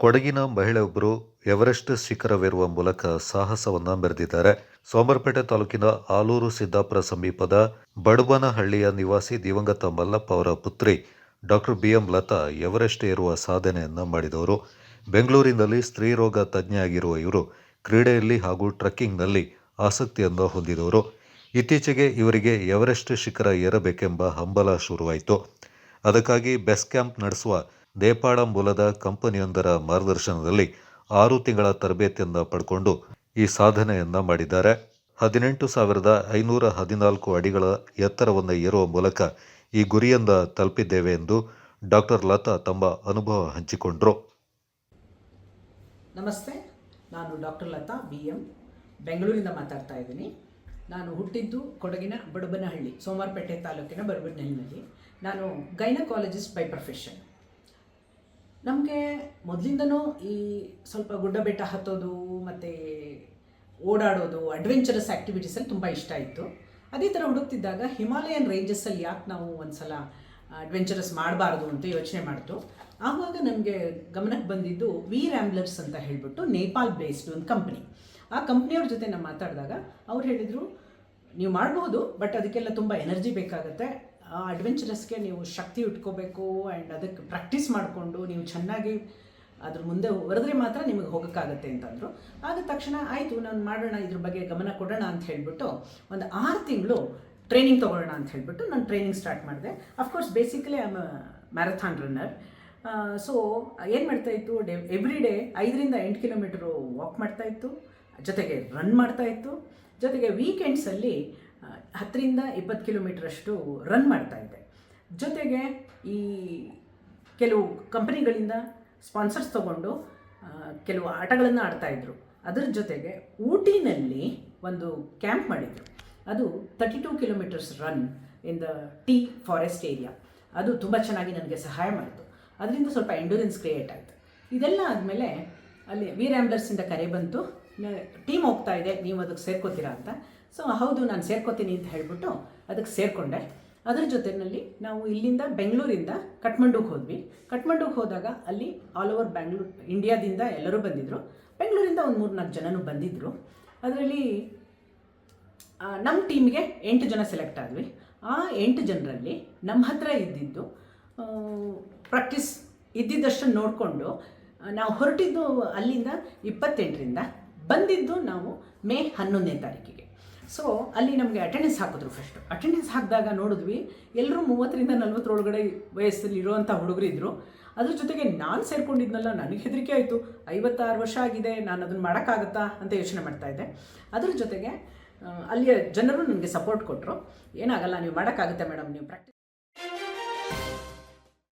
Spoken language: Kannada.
ಕೊಡಗಿನ ಮಹಿಳೆಯೊಬ್ಬರು ಎವರೆಸ್ಟ್ ಶಿಖರವೇರುವ ಮೂಲಕ ಸಾಹಸವನ್ನ ಮೆರೆದಿದ್ದಾರೆ. ಸೋಮರಪೇಟೆ ತಾಲೂಕಿನ ಆಲೂರು ಸಿದ್ದಾಪುರ ಸಮೀಪದ ಬಡಬನಹಳ್ಳಿಯ ನಿವಾಸಿ ದಿವಂಗತ ಮಲ್ಲಪ್ಪ ಅವರ ಪುತ್ರಿ doctor B M Latha Everest ಏರುವ ಸಾಧನೆಯನ್ನ ಮಾಡಿದವರು. ಬೆಂಗಳೂರಿನಲ್ಲಿ ಸ್ತ್ರೀರೋಗ ಆಗಿರುವ ಇವರು ಕ್ರೀಡೆಯಲ್ಲಿ ಹಾಗೂ ಟ್ರಕ್ಕಿಂಗ್ನಲ್ಲಿ ಆಸಕ್ತಿಯನ್ನು ಹೊಂದಿದವರು. ಇತ್ತೀಚೆಗೆ ಇವರಿಗೆ ಎವರೆಸ್ಟ್ ಶಿಖರ ಏರಬೇಕೆಂಬ ಹಂಬಲ ಶುರುವಾಯಿತು. ಅದಕ್ಕಾಗಿ ಬೆಸ್ ಕ್ಯಾಂಪ್ ನಡೆಸುವ ನೇಪಾಳ ಮೂಲದ ಕಂಪನಿಯೊಂದರ ಮಾರ್ಗದರ್ಶನದಲ್ಲಿ ಆರು ತಿಂಗಳ ತರಬೇತಿಯನ್ನು ಪಡ್ಕೊಂಡು ಈ ಸಾಧನೆಯನ್ನ ಮಾಡಿದ್ದಾರೆ. ಹದಿನೆಂಟು ಸಾವಿರದ ಐನೂರ ಹದಿನಾಲ್ಕು ಅಡಿಗಳ ಎತ್ತರವನ್ನು ಏರುವ ಮೂಲಕ ಈ ಗುರಿಯನ್ನ ತಲುಪಿದ್ದೇವೆ ಎಂದು ಡಾಕ್ಟರ್ ಲತಾ ತಮ್ಮ ಅನುಭವ ಹಂಚಿಕೊಂಡರು. ನಮಸ್ತೆ, ನಾನು ಡಾಕ್ಟರ್ ಲತಾ, ಬಿ ಎಂ. ಬೆಂಗಳೂರಿಂದ ಮಾತಾಡ್ತಾ ಇದ್ದೀನಿ. ನಾನು ಹುಟ್ಟಿದ್ದು ಕೊಡಗಿನ ಬಡಬನಹಳ್ಳಿ ಸೋಮಾರಪೇಟೆ ತಾಲೂಕಿನ ಬಡಬನಹಳ್ಳಿನಲ್ಲಿ ನಾನು ಗೈನಕಾಲಜಿಸ್ಟ್ ಬೈ ಪ್ರೊಫೆಷನ್. ನಮಗೆ ಮೊದಲಿಂದನೂ ಈ ಸ್ವಲ್ಪ ಗುಡ್ಡ ಬೆಟ್ಟ ಹತ್ತೋದು ಮತ್ತು ಓಡಾಡೋದು ಅಡ್ವೆಂಚರಸ್ ಆ್ಯಕ್ಟಿವಿಟೀಸಲ್ಲಿ ತುಂಬ ಇಷ್ಟ ಇತ್ತು. ಅದೇ ಥರ ಹುಡುಕ್ತಿದ್ದಾಗ ಹಿಮಾಲಯನ್ ರೇಂಜಸ್ಸಲ್ಲಿ ಯಾಕೆ ನಾವು ಒಂದ್ಸಲ ಅಡ್ವೆಂಚರಸ್ ಮಾಡಬಾರ್ದು ಅಂತ ಯೋಚನೆ ಮಾಡ್ತು. ಆವಾಗ ನಮಗೆ ಗಮನಕ್ಕೆ ಬಂದಿದ್ದು ವಿ ರ್ಯಾಂಬ್ಲರ್ಸ್ ಅಂತ ಹೇಳಿಬಿಟ್ಟು ನೇಪಾಲ್ ಬೇಸ್ಡ್ ಒಂದು ಕಂಪ್ನಿ ಆ ಕಂಪ್ನಿಯವ್ರ ಜೊತೆ ನಾನು ಮಾತಾಡಿದಾಗ ಅವ್ರು ಹೇಳಿದರು, ನೀವು ಮಾಡಬಹುದು ಬಟ್ ಅದಕ್ಕೆಲ್ಲ ತುಂಬ ಎನರ್ಜಿ ಬೇಕಾಗುತ್ತೆ. ಆ ಅಡ್ವೆಂಚರಸ್ಗೆ ನೀವು ಶಕ್ತಿ ಇಟ್ಕೋಬೇಕು ಆ್ಯಂಡ್ ಅದಕ್ಕೆ ಪ್ರಾಕ್ಟೀಸ್ ಮಾಡಿಕೊಂಡು ನೀವು ಚೆನ್ನಾಗಿ ಅದ್ರ ಮುಂದೆ ಹೊರದ್ರೆ ಮಾತ್ರ ನಿಮಗೆ ಹೋಗೋಕ್ಕಾಗತ್ತೆ ಅಂತಂದರು. ಆಗ ತಕ್ಷಣ ಆಯಿತು, ನಾನು ಮಾಡೋಣ, ಇದ್ರ ಬಗ್ಗೆ ಗಮನ ಕೊಡೋಣ ಅಂತ ಹೇಳಿಬಿಟ್ಟು ಒಂದು ಆರು ತಿಂಗಳು ಟ್ರೈನಿಂಗ್ ತೊಗೊಳ್ಳೋಣ ಅಂತ ಹೇಳಿಬಿಟ್ಟು ನಾನು ಟ್ರೈನಿಂಗ್ ಸ್ಟಾರ್ಟ್ ಮಾಡಿದೆ. Of course basically um marathon runner so ಏನು ಮಾಡ್ತಾಯಿತ್ತು ಡೆ ಎವ್ರಿ ಡೇ ಐದರಿಂದ ಎಂಟು ಕಿಲೋಮೀಟ್ರು ವಾಕ್ ಮಾಡ್ತಾಯಿತ್ತು ಜೊತೆಗೆ ರನ್ ಮಾಡ್ತಾ ಇತ್ತು. ಜೊತೆಗೆ ವೀಕೆಂಡ್ಸಲ್ಲಿ ಹತ್ತರಿಂದ ಇಪ್ಪತ್ತು ಕಿಲೋಮೀಟ್ರಷ್ಟು ರನ್ ಮಾಡ್ತಾ ಇದ್ದೆ. ಜೊತೆಗೆ ಈ ಕೆಲವು ಕಂಪನಿಗಳಿಂದ ಸ್ಪಾನ್ಸರ್ಸ್ ತಗೊಂಡು ಕೆಲವು ಆಟಗಳನ್ನು ಆಡ್ತಾಯಿದ್ರು ಅದರ ಜೊತೆಗೆ ಊಟಿನಲ್ಲಿ ಒಂದು ಕ್ಯಾಂಪ್ ಮಾಡಿದರು. ಅದು thirty two kilometres run in the tea forest area ಅದು ತುಂಬ ಚೆನ್ನಾಗಿ ನನಗೆ ಸಹಾಯ ಮಾಡಿತು. ಅದರಿಂದ ಸ್ವಲ್ಪ ಎಂಡೂರೆನ್ಸ್ ಕ್ರಿಯೇಟ್ ಆಯಿತು. ಇದೆಲ್ಲ ಆದಮೇಲೆ ಅಲ್ಲಿ ವೀರ್ ಆ್ಯಂಬ್ಲರ್ಸಿಂದ ಕರೆ ಬಂತು. ಟೀಮ್ ಹೋಗ್ತಾ ಇದೆ, ನೀವು ಅದಕ್ಕೆ ಸೇರ್ಕೋತೀರಾ ಅಂತ. ಸೊ ಹೌದು, ನಾನು ಸೇರ್ಕೋತೀನಿ ಅಂತ ಹೇಳಿಬಿಟ್ಟು ಅದಕ್ಕೆ ಸೇರಿಕೊಂಡೆ. ಅದರ ಜೊತೆಯಲ್ಲಿ ನಾವು ಇಲ್ಲಿಂದ ಬೆಂಗಳೂರಿಂದ ಕಠ್ಮಂಡುಗೆ ಹೋದ್ವಿ. ಕಠ್ಮಂಡುಗೆ ಹೋದಾಗ ಅಲ್ಲಿ ಆಲ್ ಓವರ್ ಬ್ಯಾಂಗ್ಳೂರ್ ಇಂಡಿಯಾದಿಂದ ಎಲ್ಲರೂ ಬಂದಿದ್ದರು ಬೆಂಗಳೂರಿಂದ ಒಂದು ಮೂರು ನಾಲ್ಕು ಜನನೂ ಬಂದಿದ್ದರು ಅದರಲ್ಲಿ ನಮ್ಮ ಟೀಮ್ಗೆ ಎಂಟು ಜನ ಸೆಲೆಕ್ಟ್ ಆದ್ವಿ. ಆ ಎಂಟು ಜನರಲ್ಲಿ ನಮ್ಮ ಹತ್ರ ಇದ್ದಿದ್ದು ಪ್ರಾಕ್ಟೀಸ್ ಇದ್ದಿದ್ದಷ್ಟನ್ನು ನೋಡಿಕೊಂಡು ನಾವು ಹೊರಟಿದ್ದು ಅಲ್ಲಿಂದ ಇಪ್ಪತ್ತೆಂಟರಿಂದ. ಬಂದಿದ್ದು ನಾವು ಮೇ ಹನ್ನೊಂದನೇ ತಾರೀಕಿಗೆ. ಸೊ ಅಲ್ಲಿ ನಮಗೆ ಅಟೆಂಡೆನ್ಸ್ ಹಾಕಿದ್ರು ಫಸ್ಟು ಅಟೆಂಡೆನ್ಸ್ ಹಾಕಿದಾಗ ನೋಡಿದ್ವಿ ಎಲ್ಲರೂ ಮೂವತ್ತರಿಂದ ನಲ್ವತ್ತರೊಳಗಡೆ ವಯಸ್ಸಲ್ಲಿ ಇರುವಂಥ ಹುಡುಗರಿದ್ದರು ಅದ್ರ ಜೊತೆಗೆ ನಾನು ಸೇರ್ಕೊಂಡಿದ್ನಲ್ಲ, ನನಗೆ ಹೆದರಿಕೆ ಆಯಿತು. ಐವತ್ತಾರು ವರ್ಷ ಆಗಿದೆ, ನಾನು ಅದನ್ನು ಮಾಡೋಕ್ಕಾಗತ್ತಾ ಅಂತ ಯೋಚನೆ ಮಾಡ್ತಾ ಇದ್ದೆ. ಅದ್ರ ಜೊತೆಗೆ ಅಲ್ಲಿಯ ಜನರು ನನಗೆ ಸಪೋರ್ಟ್ ಕೊಟ್ಟರು ಏನಾಗಲ್ಲ, ನೀವು ಮಾಡೋಕ್ಕಾಗುತ್ತೆ ಮೇಡಮ್, ನೀವು ಪ್ರಾಕ್ಟೀಸ್